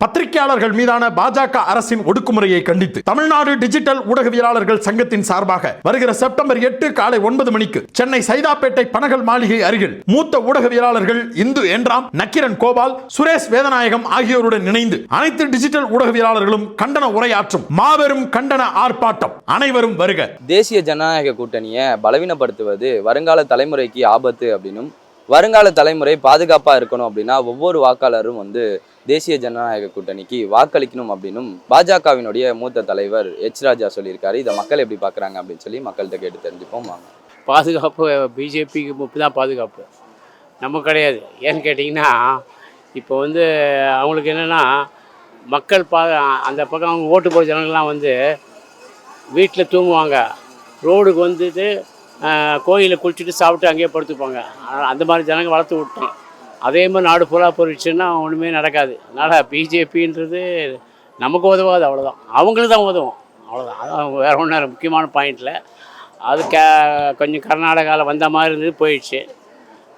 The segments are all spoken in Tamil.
பத்திரிகையாளர்கள் மீதான பாஜக அரசின் ஒடுக்குமுறையை கண்டித்து தமிழ்நாடு டிஜிட்டல் ஊடகவியலாளர்கள் சங்கத்தின் சார்பாக வருகிற செப்டம்பர் எட்டு காலை ஒன்பது மணிக்கு சென்னை சைதாப்பேட்டை பனகல் மாளிகை அருகில் மூத்த ஊடகவியலாளர்கள் இந்து என்றாம் நக்கிரன் கோபால் சுரேஷ் வேதநாயகம் ஆகியோருடன் இணைந்து அனைத்து டிஜிட்டல் ஊடகவியலாளர்களும் கண்டன உரையாற்றும் மாபெரும் கண்டன ஆர்ப்பாட்டம் அனைவரும் வருக. தேசிய ஜனநாயக கூட்டணியை பலவீனப்படுத்துவது வருங்கால தலைமுறைக்கு ஆபத்து அப்படின்னும் வருங்கால தலைமுறை பாதுகாப்பாக இருக்கணும் அப்படின்னா ஒவ்வொரு வாக்காளரும் வந்து தேசிய ஜனநாயக கூட்டணிக்கு வாக்களிக்கணும் அப்படின்னும் பாஜகவினுடைய மூத்த தலைவர் எச் ராஜா சொல்லியிருக்காரு. இதை மக்கள் எப்படி பார்க்குறாங்க அப்படின்னு சொல்லி மக்கள்கிட்ட கேட்டு தெரிஞ்சுப்போம். வாங்க. பாதுகாப்பு பிஜேபிக்கு முப்பு தான் பாதுகாப்பு. நம்ம கிடையாது. ஏன்னு கேட்டிங்கன்னா இப்போ வந்து அவங்களுக்கு என்னென்னா மக்கள் பா அந்த பக்கம் அவங்க ஓட்டு போகிற ஜனங்கள்லாம் வந்து வீட்டில் தூங்குவாங்க. ரோடுக்கு வந்துட்டு கோயிலில் குளிச்சுட்டு சாப்பிட்டு அங்கேயே படுத்துப்பாங்க. அதனால் அந்த மாதிரி ஜனங்க வளர்த்து விட்டோம். அதே மாதிரி நாடு ஃபுல்லாக போயிடுச்சுன்னா ஒன்றுமே நடக்காது. அதனால் பிஜேபின்றது நமக்கு உதவாது அவ்வளோதான் அவங்களுக்கு தான் உதவும். அவ்வளோதான் அதான் வேறு ஒன்றும் முக்கியமான பாயிண்டில் அது க கொஞ்சம் கர்நாடகாவில் வந்த மாதிரி இருந்தது போயிடுச்சு.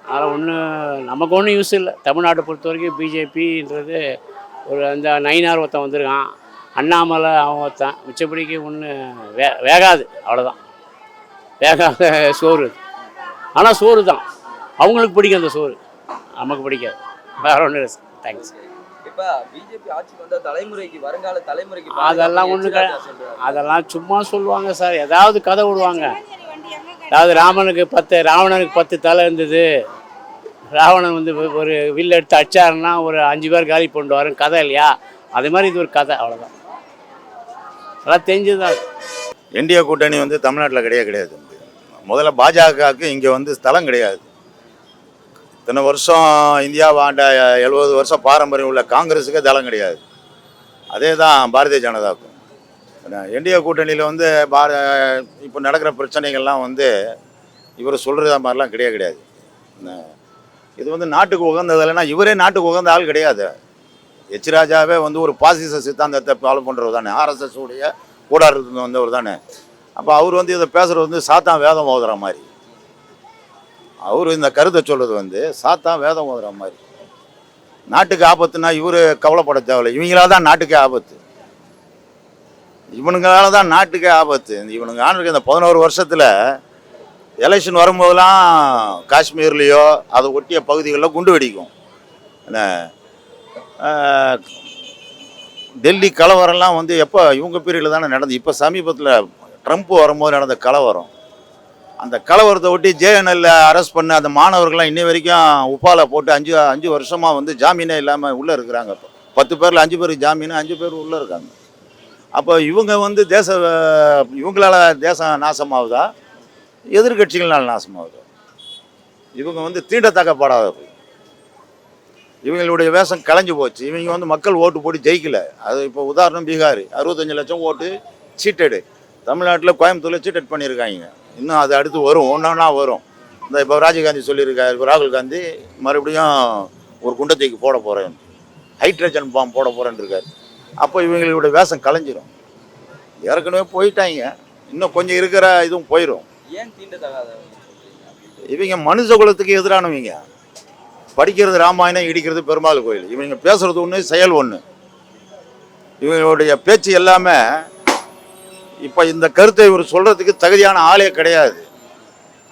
அதனால் ஒன்றும் நமக்கு ஒன்றும் யூஸ் இல்லை. தமிழ்நாட்டை பொறுத்த வரைக்கும் பிஜேபின்றது ஒரு அந்த நயினார் ஒருத்தன் வந்திருக்கான். அண்ணாமலை அவன் ஒருத்தன். மிச்சப்படிக்கு ஒன்று வே வேகாது அவ்வளோதான் வேகாத சோறு. ஆனால் சோறு தான். அவங்களுக்கு பிடிக்கும் அந்த சோறு. நமக்கு பிடிக்காது. வேற ஒன்றும் இல்லை தேங்க்ஸ் இப்போ பிஜேபி ஆட்சிக்கு வந்த தலைமுறைக்கு வருங்கால தலைமுறைக்கு அதெல்லாம் கிடையாது அதெல்லாம் சும்மா சொல்லுவாங்க சார் ஏதாவது கதை விடுவாங்க. அதாவது ராமனுக்கு பத்து ராவணனுக்கு பத்து தலை இருந்தது. ராவணன் வந்து ஒரு- ஒரு வில் எடுத்து அடிச்சாருன்னா ஒரு அஞ்சு பேர் காலி கொண்டு வரும். கதை இல்லையா? அதே மாதிரி இது ஒரு கதை அவ்வளோதான் அதெல்லாம் தெரிஞ்சது தான் என்டிஏ கூட்டணி வந்து தமிழ்நாட்டில் கிடையாது கிடையாது. முதல்ல பாஜகவுக்கு இங்கே வந்து ஸ்தலம் கிடையாது. இத்தனை வருஷம் இந்தியாவை ஆண்ட எழுபது வருஷம் பாரம்பரியம் உள்ள காங்கிரஸுக்கே தளம் கிடையாது. அதே தான் பாரதிய ஜனதாவுக்கும். என்டிஏ கூட்டணியில் வந்து பார இப்போ நடக்கிற பிரச்சனைகள்லாம் வந்து இவர் சொல்கிறத மாதிரிலாம் கிடையாது. கிடையாது இது வந்து நாட்டுக்கு உகந்தது இல்லைன்னா இவரே நாட்டுக்கு உகந்த ஆள் கிடையாது. எச் ராஜாவே வந்து ஒரு பாசிச சித்தாந்தத்தை ஃபாலோ பண்ணுறவர் தானே. ஆர்எஸ்எஸ் உடைய கூடாரத்துலேருந்து வந்தவர் தானே. அப்போ அவர் வந்து இதை பேசுகிறது வந்து சாத்தான் வேதம் ஓதுற மாதிரி. அவர் இந்த கருத்தை சொல்கிறது வந்து சாத்தான் வேதம் ஓதுற மாதிரி. நாட்டுக்கு ஆபத்துனா இவர் கவலைப்பட தேவையில்லை. இவங்களால தான் நாட்டுக்கே ஆபத்து. இவனுங்களால தான் நாட்டுக்கே ஆபத்து. இவனுங்க ஆண்டுக்கு இந்த பதினோரு வருஷத்தில் எலெக்ஷன் வரும்போதெல்லாம் காஷ்மீர்லேயோ அதை ஒட்டிய பகுதிகளில் குண்டு வெடிக்கும். என்ன? டெல்லி கலவரம்லாம் வந்து எப்போ இவங்க பீரியடில் தானே நடந்து இப்போ சமீபத்தில் ட்ரம்ப் வரும்போது நடந்த கலவரம். அந்த கலவரத்தை ஒட்டி ஜேஎன்எல்ல அரெஸ்ட் பண்ண அந்த மாணவர்கள்லாம் இன்னி வரைக்கும் உப்பால போட்டு அஞ்சு அஞ்சு வருஷமாக வந்து ஜாமீனே இல்லாமல் உள்ளே இருக்கிறாங்க இப்போ. பத்து பேரில் அஞ்சு பேருக்கு ஜாமீன் அஞ்சு பேர் உள்ளே இருக்காங்க. அப்போ இவங்க வந்து தேச இவங்களால தேசம் நாசமாகுதா? எதிர்கட்சிகளால் நாசமாகுதா? இவங்க வந்து தீண்டத்தக்கப்படாதவர்கள் இவங்களுடைய வேஷம் கலைஞ்சு போச்சு. இவங்க வந்து மக்கள் ஓட்டு போட்டு ஜெயிக்கலை. அது இப்போ உதாரணம் பீகார். அறுபத்தஞ்சு லட்சம் ஓட்டு சீட்டடு. தமிழ்நாட்டில் கோயம்புத்தூரில் சீட்டட் பண்ணியிருக்காங்க இன்னும் அது அடுத்து வரும். ஒன்றா வரும். இந்த இப்போ ராஜீவ்காந்தி சொல்லியிருக்காரு. இப்போ ராகுல் காந்தி மறுபடியும் ஒரு குண்டத்தைக்கு போட போகிறேன் ஹைட்ரஜன் பாம் போட போகிறேன்னு இருக்காரு. அப்போ இவங்களுடைய வேஷம் கலைஞ்சிரும். ஏற்கனவே போயிட்டாங்க. இன்னும் கொஞ்சம் இருக்கிற இதுவும் போயிடும் இவங்க மனுஷ குலத்துக்கு எதிரானவங்க. படிக்கிறது ராமாயணம் இடிக்கிறது பெருமாள் கோயில். இவங்க பேசுறது ஒன்று செயல் ஒன்று இவங்களுடைய பேச்சு எல்லாமே இப்போ இந்த கருத்தை இவர் சொல்கிறதுக்கு தகுதியான ஆளே கிடையாது.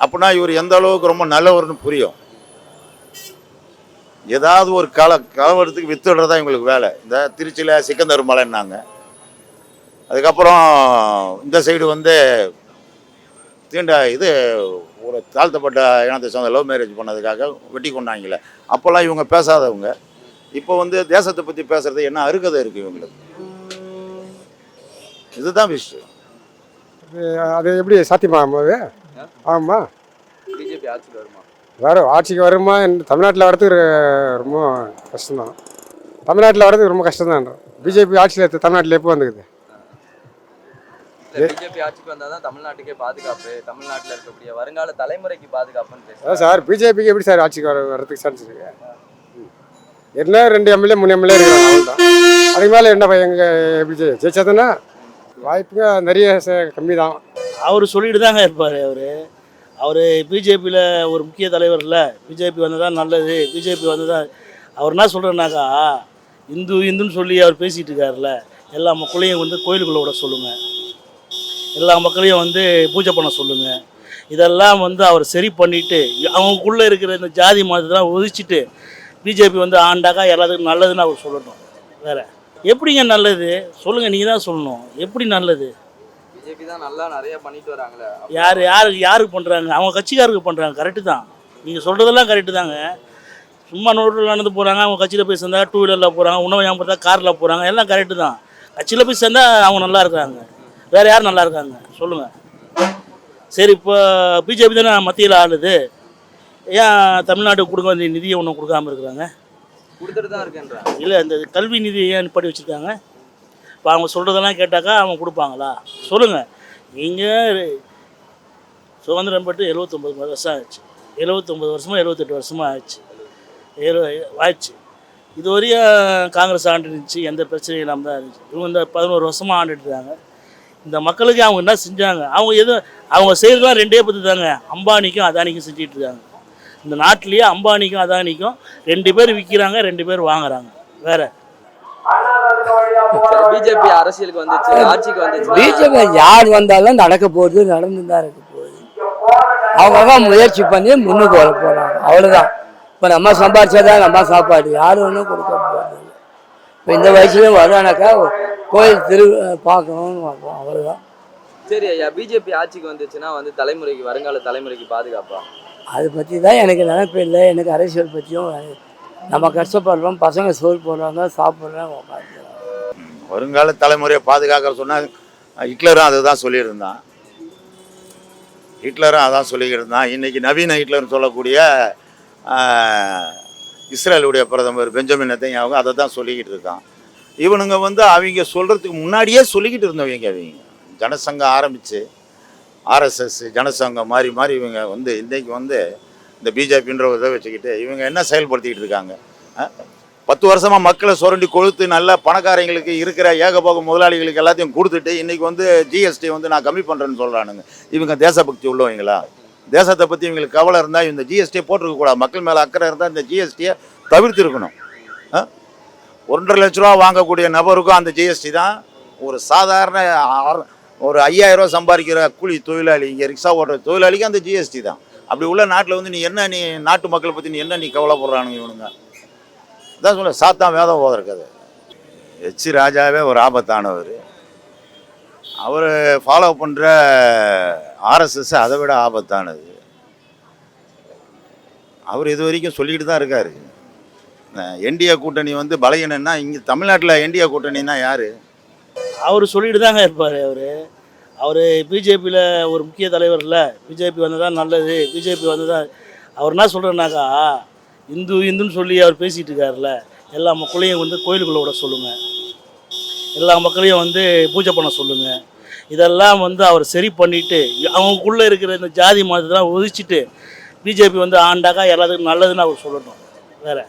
அப்படின்னா இவர் எந்த அளவுக்கு ரொம்ப நல்லவர்னு புரியும். ஏதாவது ஒரு கல கலவரத்துக்கு வித்துடுறதா இவங்களுக்கு வேலை. இந்த திருச்சியில் சிக்கந்தர் மலைன்னாங்க. அதுக்கப்புறம் இந்த சைடு வந்து தீண்ட இது ஒரு தாழ்த்தப்பட்ட இனத்தை சேர்ந்த லவ் மேரேஜ் பண்ணதுக்காக வெட்டி கொண்டாங்களே அப்போல்லாம் இவங்க பேசாதவங்க. இப்போ வந்து தேசத்தை பற்றி பேசுறது என்ன அருகதை இருக்குது இவங்களுக்கு. இதுதான் விஷயம். அது எப்படி சாத்தியமாகும் போது ஆமாம் பிஜேபி ஆட்சிக்கு வருமா? வரும். ஆட்சிக்கு வருமா? தமிழ்நாட்டில் வரதுக்கு ரொ- ரொம்ப கஷ்டம்தான். தமிழ்நாட்டில் வரதுக்கு ரொம்ப கஷ்டம்தான். பிஜேபி ஆட்சியில் தமிழ்நாட்டில் எப்போ வந்துக்குது? பிஜேபி ஆட்சிக்கு வந்தாதான் தமிழ்நாட்டுக்கே பாதுகாப்பு தமிழ்நாட்டில் இருக்கக்கூடிய வருங்கால தலைமுறைக்கு பாதுகாப்புன்னு சார் பிஜேபிக்கு எப்படி சார் ஆட்சிக்கு வர வரதுக்கு சான்ஸ் இருக்கு. என்ன ரெண்டு எம்எல்ஏ மூணு எம்எல்ஏ இருக்கிறாங்க அதுக்கு மேலே என்ன எங்க எப்படி ஜெய்- ஜெயிச்சாதானே வாய்ப்புங்க நிறைய கம்மி தான் அவர் சொல்லிட்டு தாங்க இருப்பார் அவர். அவர் பிஜேபியில் ஒரு முக்கிய தலைவர் இல்லை. பிஜேபி வந்ததா நல்லது. பிஜேபி வந்ததா அவர் என்ன சொல்கிறேன்னாக்கா இந்து இந்துன்னு சொல்லி அவர் பேசிகிட்டு இருக்காருல்ல. எல்லா மக்களையும் வந்து கோயிலுக்குள்ளே விட சொல்லுங்கள் எல்லா மக்களையும் வந்து பூஜை பண்ண சொல்லுங்கள் இதெல்லாம் வந்து அவர் சரி பண்ணிவிட்டு அவங்களுக்குள்ளே இருக்கிற இந்த ஜாதி மதத்தெல்லாம் ஒழிச்சிட்டு பிஜேபி வந்து ஆண்டாக்கா எல்லாத்துக்கும் நல்லதுன்னு அவர் சொல்லணும் வேறு. எப்படிங்க நல்லது? சொல்லுங்கள் நீங்கள் தான் சொல்லணும். எப்படி நல்லது? பிஜேபி தான் நல்லா நிறைய பண்ணிட்டு வராங்களே. யார் யாருக்கு யாருக்கு பண்ணுறாங்க அவங்க கட்சிக்காருக்கு பண்ணுறாங்க கரெக்டு தான். நீங்கள் சொல்கிறதெல்லாம் கரெக்டு தாங்க. சும்மா நோட்டில் நடந்து போகிறாங்க அவங்க கட்சியில் போய் சேர்ந்தா டூ வீலரில் போகிறாங்க உணவு ஞாபகம் பார்த்தா காரில் போகிறாங்க எல்லாம் கரெக்டு தான். கட்சியில் போய் சேர்ந்தா அவங்க நல்லா இருக்காங்க. வேறு யார் நல்லா இருக்காங்க? சொல்லுங்கள் சரி இப்போ பிஜேபி தானே மத்தியில் ஆளுது. ஏன் தமிழ்நாட்டுக்கு கொடுக்க வேண்டிய நிதியை ஒன்றும் கொடுக்காம இருக்கிறாங்க? கொடுத்துட்டு தான் இருக்கேன்றா இல்லை இந்த கல்வி நிதியை ஏன் நிப்பாட்டி வச்சுருக்காங்க? இப்போ அவங்க சொல்கிறதெல்லாம் கேட்டாக்கா அவங்க கொடுப்பாங்களா? சொல்லுங்கள் நீங்கள் சுதந்திரம் பெற்று எழுபத்தொம்பது வருஷம் ஆச்சு. எழுபத்தொம்பது வருஷமாக எழுபத்தெட்டு வருஷமாக ஆச்சு. எழு ஆச்சு இது வரையும் காங்கிரஸ் ஆண்டுருந்துச்சு எந்த பிரச்சனையும் இல்லாமல் தான் இருந்துச்சு. இவங்க இந்த பதினோரு வருஷமாக ஆண்டுட்டுருக்காங்க இந்த மக்களுக்கு அவங்க என்ன செஞ்சாங்க? அவங்க எதுவும் அவங்க செய்கிறதுலாம் ரெண்டே பற்றி தாங்க. அம்பானிக்கும் அதானிக்கும் செஞ்சுட்டு இருக்காங்க. இந்த நாட்டிலேயே அம்பானிக்கும் அதானிக்கும் ரெண்டு பேர் விற்கிறாங்க ரெண்டு பேர் வாங்குறாங்க. வேற? பிஜேபி அரசியலுக்கு வந்துச்சு ஆட்சிக்கு வந்துச்சு. பிஜேபி யார் வந்தாலும் நடக்க போகுது நடந்து தான் இருக்க போகுது. அவங்கவுங்க முயற்சி பண்ணி முன்னுக்கு வர போகிறாங்க அவ்வளோதான் இப்போ நம்ம சம்பாரிச்சாதான் நம்ம சாப்பாடு. யாரும் ஒன்றும் கொடுக்க போகிறது இப்போ இந்த வயசுலேயும் வருவானாக்கா கோயில் திரு பார்க்கணும்னு பார்ப்போம். அவ்வளோதான் சரி ஐயா பிஜேபி ஆட்சிக்கு வந்துச்சுன்னா வந்து தலைமுறைக்கு வருங்கால தலைமுறைக்கு பாதுகாப்பா? அதை பற்றி தான் எனக்கு நினைப்பு இல்லை. எனக்கு அரசியல் பற்றியும் நம்ம கஷ்டப்படுறோம் பசங்க சோறு போடுறாங்க சாப்பிட்றாங்க வருங்கால தலைமுறையை பாதுகாக்கிற சொன்னால் ஹிட்லரும் அதை தான் சொல்லியிருந்தான். ஹிட்லரும் அதான் சொல்லிக்கிட்டு இருந்தான் இன்னைக்கு நவீன ஹிட்லர்னு சொல்லக்கூடிய இஸ்ரேலுடைய பிரதமர் பெஞ்சமின் அவங்க அதை தான் சொல்லிக்கிட்டு இருக்கான். இவனுங்க வந்து அவங்க சொல்கிறதுக்கு முன்னாடியே சொல்லிக்கிட்டு இருந்தவங்க அவங்க. ஜனசங்கம் ஆரம்பித்து ஆர்எஸ்எஸ் ஜனசங்கம் மாறி மாறி இவங்க வந்து இன்றைக்கு வந்து இந்த பிஜேபின்ற ஒரு இதை வச்சுக்கிட்டு இவங்க என்ன செயல்படுத்திக்கிட்டு இருக்காங்க? பத்து வருஷமாக மக்களை சுரண்டி கொழுத்து நல்ல பணக்காரங்களுக்கு இருக்கிற ஏகபோக முதலாளிகளுக்கு எல்லாத்தையும் கொடுத்துட்டு இன்றைக்கி வந்து ஜிஎஸ்டி வந்து நான் கம்மி பண்ணுறேன்னு சொல்கிறானுங்க இவங்க தேசபக்தி உள்ளவங்களா? தேசத்தை பற்றி இவங்களுக்கு கவலை இருந்தால் இந்த ஜிஎஸ்டியை போட்டிருக்கக்கூடாது. மக்கள் மேலே அக்கறை இருந்தால் இந்த ஜிஎஸ்டியை தவிர்த்திருக்கணும். இருக்கணும் ஒன்றரை லட்ச ரூபா வாங்கக்கூடிய நபருக்கும் அந்த ஜிஎஸ்டி தான். ஒரு சாதாரண ஒரு ஐயாயிரம் ரூபா சம்பாதிக்கிற கூலி தொழிலாளி இங்கே ரிக்ஷா ஓட்டுற தொழிலாளிக்கு அந்த ஜிஎஸ்டி தான். அப்படி உள்ள நாட்டில் வந்து நீ என்ன நீ நாட்டு மக்களை பற்றி நீ என்ன நீ கவலைப்படுறானுங்க இவனுங்க? தான் சொல்ல சாத்தான் வேதம் போதற்கது ஹெச் ராஜாவே ஒரு ஆபத்தானவர். அவர் ஃபாலோ பண்ணுற ஆர்எஸ்எஸ் அதை விட ஆபத்தானது. அவர் இது வரைக்கும் சொல்லிக்கிட்டு தான் இருக்கார். என்டிஏ கூட்டணி வந்து பலகீனன்னா இங்கே தமிழ்நாட்டில் என்டிஏ கூட்டணின்னா யார்? அவர் சொல்லிட்டு தாங்க இருப்பார் அவர். அவர் பிஜேபியில் ஒரு முக்கிய தலைவர் இல்லை. பிஜேபி வந்ததா நல்லது. பிஜேபி வந்ததா அவர் என்ன சொல்கிறேன்னாக்கா இந்து இந்துன்னு சொல்லி அவர் பேசிகிட்டு இருக்காருல்ல. எல்லா மக்களையும் வந்து கோயிலுக்குள்ளே விட சொல்லுங்கள் எல்லா மக்களையும் வந்து பூஜை பண்ண சொல்லுங்கள் இதெல்லாம் வந்து அவர் சரி பண்ணிவிட்டு அவங்களுக்குள்ளே இருக்கிற இந்த ஜாதி மதத்தெல்லாம் ஒழிச்சிட்டு பிஜேபி வந்து ஆண்டாக்கா எல்லாத்துக்கும் நல்லதுன்னு அவர் சொல்லணும். வேறு.